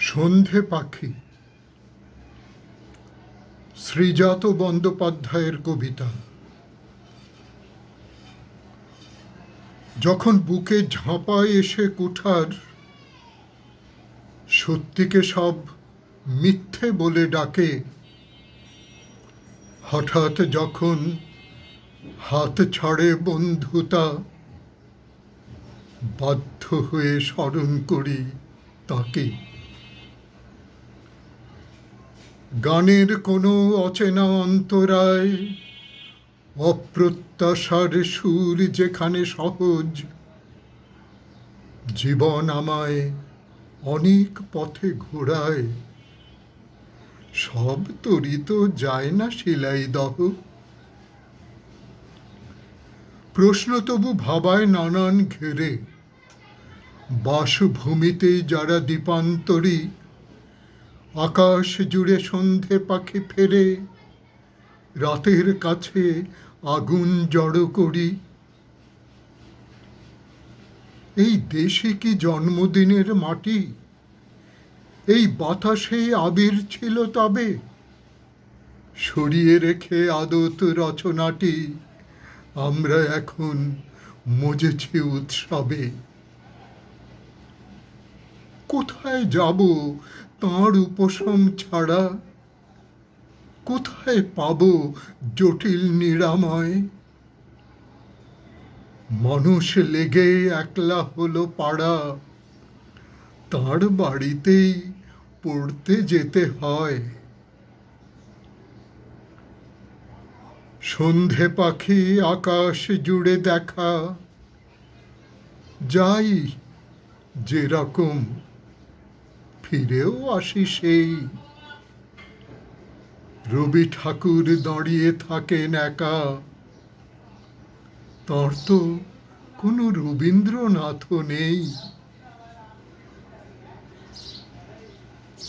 সন্ধে পাখি। শ্রীজাত বন্দ্যোপাধ্যায়ের কবিতা। যখন বুকে ঝাঁপায় এসে কুঠার, সত্যিকে সব মিথ্যে বলে ডাকে। হঠাৎ যখন হাত ছাড়ে বন্ধুতা, বাধ্য হয়ে স্মরণ করি তাকে। গানের কোনো অচেনা অন্তরায়, অপ্রত্যাশার সুর যেখানে সহজ, জীবন আমায় অনেক পথে ঘোরায়। সব তরি তো যায় না সেলাই দহ। প্রশ্ন তবু ভাবায় নানান ঘেরে। বাসভূমিতেই যারা দীপান্তরী আকাশ জুড়ে সন্ধে পাখি ফেরে, রাতের কাছে আগুন জড়ো করি। এই দেশে কি জন্মদিনের মাটি? এই বাতাসে আবির ছিল তবে। সরিয়ে রেখে আদত রচনাটি আমরা এখন মজেছি উৎসবে। কোথায় যাব? তাঁর উপশম ছাড়া কোথায় পাব জটিল নিরাময়? মানুষ লেগে একলা হলো পাড়া। তার বাড়িতেই পড়তে যেতে হয়। সন্ধে পাখি আকাশ জুড়ে দেখা। যাই যেরকম ফিরেও আসি সেই। রবি ঠাকুর দাঁড়িয়ে থাকেন একা। তাঁর তো কোনো রবীন্দ্রনাথও নেই।